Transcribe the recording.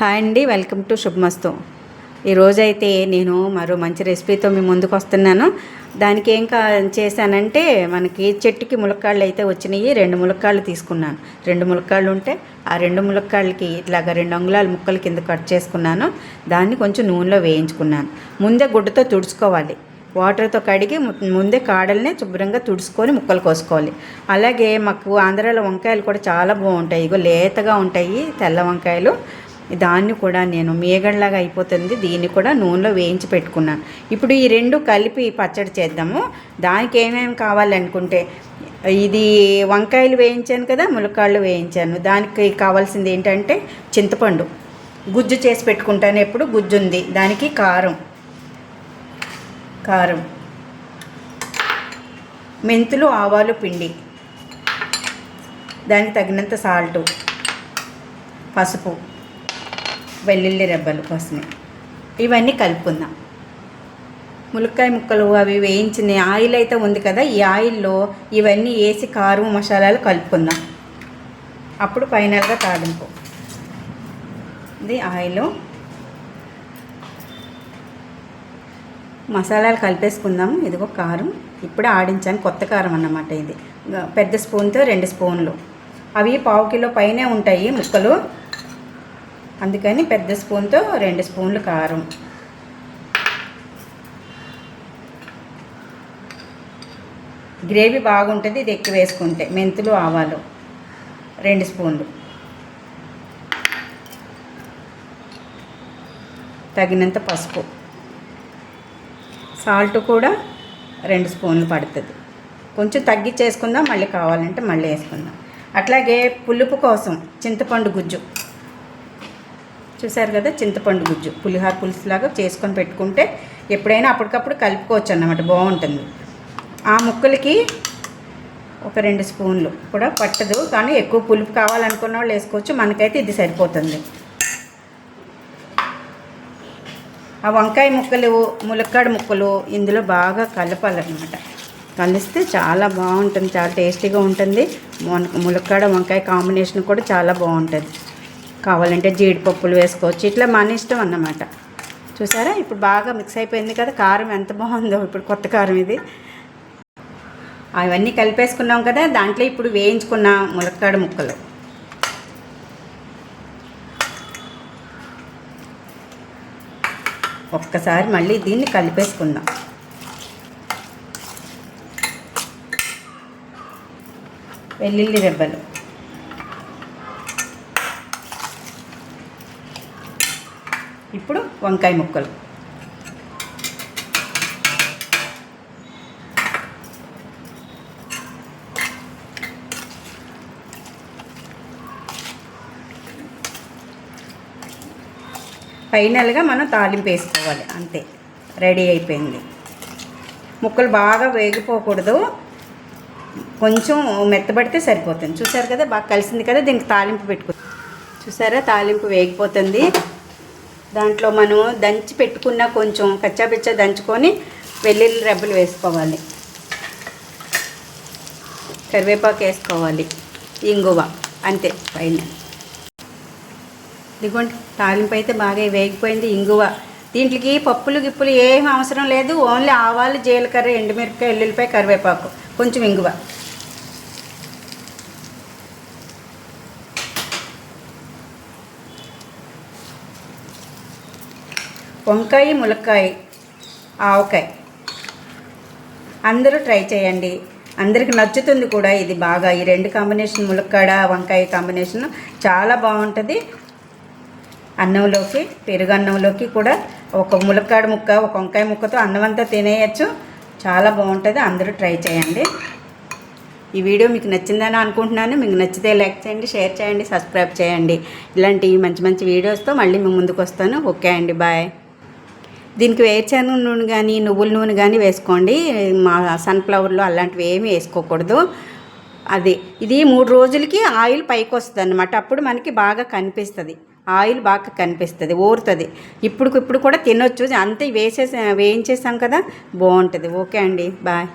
Hi అండి welcome to శుభమస్తు. ఈరోజైతే నేను మరో మంచి రెసిపీతో మీ ముందుకు వస్తున్నాను. దానికి ఏం కా చేశానంటే మనకి చెట్టుకి ములక్కాళ్ళు అయితే వచ్చినాయి రెండు ములక్కాళ్ళు తీసుకున్నాను. రెండు ములక్కాళ్ళు ఉంటే ఆ రెండు ములక్కాళ్ళకి ఇట్లాగా రెండు అంగుళాల ముక్కలు కింద కట్ చేసుకున్నాను. దాన్ని కొంచెం నూనెలో వేయించుకున్నాను. ముందే గుడ్డతో తుడుచుకోవాలి. వాటర్తో కడిగి ముందే కాడల్ని శుభ్రంగా తుడుచుకొని ముక్కలు కోసుకోవాలి. అలాగే మాకు ఆంధ్రాలో వంకాయలు కూడా చాలా బాగుంటాయి. ఇగో లేతగా ఉంటాయి తెల్ల వంకాయలు. దాన్ని కూడా నేను మేగడలాగా అయిపోతుంది. దీన్ని కూడా నూనెలో వేయించి పెట్టుకున్నాను. ఇప్పుడు ఈ రెండు కలిపి పచ్చడి చేద్దాము. దానికి ఏమేమి కావాలనుకుంటే ఇది వంకాయలు వేయించాను కదా ములక్కాళ్ళు వేయించాను. దానికి కావాల్సింది ఏంటంటే చింతపండు. గుజ్జు చేసి పెట్టుకుంటాను ఎప్పుడు గుజ్జు ఉంది దానికి కారం. కారం. మెంతులు ఆవాలు పిండి. దానికి తగినంత సాల్టు. పసుపు. వెల్లుల్లి రెబ్బలు కోసమే. ఇవన్నీ కలుపుకుందాం. ములక్కాయ ముక్కలు అవి వేయించిన ఆయిల్ అయితే ఉంది కదా ఈ ఆయిల్లో ఇవన్నీ వేసి కారం మసాలాలు కలుపుకుందాం. అప్పుడు ఫైనల్గా తాలింపు. ఇది ఆయిల్. మసాలాలు కలిపేసుకుందాం. ఇదిగో కారం. ఇప్పుడే ఆడించాను కొత్త కారం అన్నమాట ఇది. పెద్ద స్పూన్తో రెండు స్పూన్లు. అవి పావు కిలో పైనే ఉంటాయి ముక్కలు. అందుకని పెద్ద స్పూన్తో రెండు స్పూన్లు కారం. గ్రేవీ బాగుంటుంది ఇది ఎక్కువ వేసుకుంటే మెంతులు ఆవాలు రెండు స్పూన్లు. తగినంత పసుపు. సాల్ట్ కూడా రెండు స్పూన్లు పడుతుంది. కొంచెం తగ్గించేసుకుందాం మళ్ళీ కావాలంటే మళ్ళీ వేసుకుందాం. అట్లాగే పులుపు కోసం చింతపండు గుజ్జు. చూసారు కదా చింతపండు గుజ్జు. పులిహార పులుసులాగా చేసుకొని పెట్టుకుంటే ఎప్పుడైనా అప్పటికప్పుడు కలుపుకోవచ్చు అన్నమాట బాగుంటుంది. ఆ ముక్కలకి ఒక రెండు స్పూన్లు కూడా పట్టదు కానీ ఎక్కువ పులుపు కావాలనుకున్న వాళ్ళు వేసుకోవచ్చు. మనకైతే ఇది సరిపోతుంది. ఆ వంకాయ ముక్కలు ములక్కాడ ముక్కలు ఇందులో బాగా కలపాలన్నమాట. కలిస్తే చాలా బాగుంటుంది చాలా టేస్టీగా ఉంటుంది. ములక్కాడ వంకాయ కాంబినేషన్ కూడా చాలా బాగుంటుంది. కావాలంటే జీడిపప్పులు వేసుకోవచ్చు. ఇట్లా మన ఇష్టం అన్నమాట. చూసారా? ఇప్పుడు బాగా మిక్స్ అయిపోయింది కదా కారం ఎంత బాగుందో ఇప్పుడు కొత్త కారం ఇది. అవన్నీ కలిపేసుకున్నాం కదా దాంట్లో ఇప్పుడు వేయించుకున్న ములక్కాడ ముక్కలు. ఒక్కసారి మళ్ళీ దీన్ని కలిపేసుకుందాం. వెల్లుల్లి రెబ్బలు ఇప్పుడు వంకాయ ముక్కలు. ఫైనల్గా మనం తాలింపు వేసుకోవాలి అంతే. రెడీ అయిపోయింది. ముక్కలు బాగా వేగిపోకూడదు. కొంచెం మెత్తబడితే సరిపోతుంది. చూసారు కదా? బాగా కలిసింది కదా? దీనికి తాలింపు పెట్టుకో చూసారా? తాలింపు వేగిపోతుంది. దాంట్లో మనం దంచి పెట్టుకున్న కొంచెం కచ్చాపిచ్చా దంచుకొని వెల్లుల్లి రెబ్బలు వేసుకోవాలి. కరివేపాకు వేసుకోవాలి. ఇంగువ అంతే పైన. ఇదిగోండి తాలింపు అయితే బాగా వేగిపోయింది ఇంగువ. దీంట్లోకి పప్పులు గిప్పులు ఏం అవసరం లేదు ఓన్లీ ఆవాలు జీలకర్ర ఎండుమిరపకాయ ఎల్లుల్లిపాయ కరివేపాకు కొంచెం ఇంగువ. వంకాయ ములక్కాయ ఆవకాయ. అందరూ ట్రై చేయండి. అందరికి నచ్చుతుంది కూడా ఇది బాగా. ఈ రెండు కాంబినేషన్ ములక్కాడ వంకాయ కాంబినేషన్ చాలా బాగుంటుంది. అన్నంలోకి పెరుగు అన్నంలోకి కూడా ఒక ములక్కాడ ముక్క ఒక వంకాయ ముక్కతో అన్నం అంతా తినేయచ్చు. చాలా బాగుంటుంది. అందరూ ట్రై చేయండి. ఈ వీడియో మీకు నచ్చిందని అనుకుంటున్నాను. మీకు నచ్చితే లైక్ చేయండి షేర్ చేయండి సబ్స్క్రైబ్ చేయండి. ఇలాంటి మంచి మంచి వీడియోస్తో మళ్ళీ మీ ముందుకు వస్తాను. ఓకే అండి. బాయ్. దీనికి వేరుశనగ నూనె కానీ నువ్వుల నూనె కానీ వేసుకోండి. మా సన్ఫ్లవర్లో అలాంటివి ఏమీ వేసుకోకూడదు. అది ఇది మూడు రోజులకి ఆయిల్ పైకి వస్తుంది అనమాట అప్పుడు మనకి బాగా కనిపిస్తుంది. ఆయిల్ బాగా కనిపిస్తుంది ఊరుతుంది. ఇప్పుడు ఇప్పుడు కూడా తినొచ్చు. అంతే వేసేసా వేయించేసాం కదా. బాగుంటుంది. ఓకే అండి. బాయ్.